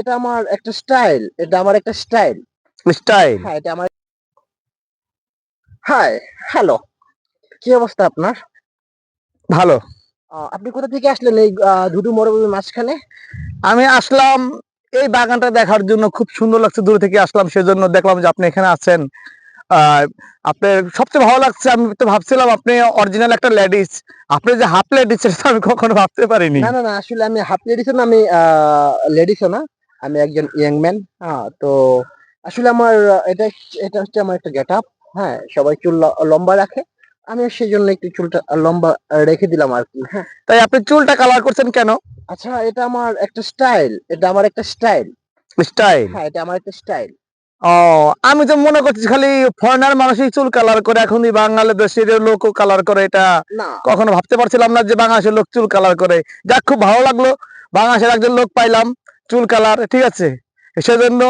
এটা আমার একটা স্টাইল এটা আমার একটা স্টাইল। স্টাইল? হ্যাঁ এটা আমার হাই হ্যালো কি অবস্থা আপনার? ভালো। আপনি কোথা থেকে আসলেন এই ধুধু মরুভূমির মাঝখানে? আমি আসলাম এই বাগানটা দেখার জন্য খুব সুন্দর লাগছে দূর থেকে আসলাম সেজন্য দেখলাম যে আপনি এখানে আছেন। আপনার সবচেয়ে ভালো লাগছে আমি তো ভাবছিলাম আপনি অরিজিনাল একটা লেডিস আপনি যে হাফ লেডিস আমি কখনো ভাবতে পারিনি। না না আসলে আমি হাফ লেডিসও না আমি লেডিসও না। আমি একজন ইয়াং ম্যান হ্যাঁ তো আসলে আমার এটা এটা হচ্ছে আমার একটা গেট আপ হ্যাঁ সবাই চুল লম্বা রাখে আমি সেই জন্য একটু চুলটা লম্বা রেখে দিলাম আর কি হ্যাঁ। তাই আপনি চুলটা কালার করছেন কেন? আচ্ছা এটা আমার একটা স্টাইল এটা আমার একটা স্টাইল স্টাইল হ্যাঁ এটা আমার একটা স্টাইল ও আমি তো মনে করছি খালি ফরেনার মানুষই চুল কালার করে এখন এই বাংলাদেশের লোকও কালার করে এটা কখনো ভাবতে পারছিলাম না যে বাংলাদেশের লোক চুল কালার করে। যাক খুব ভালো লাগল বাংলাদেশের একজন লোক পাইলাম। চুল কালার ঠিক আছে? সেজন্য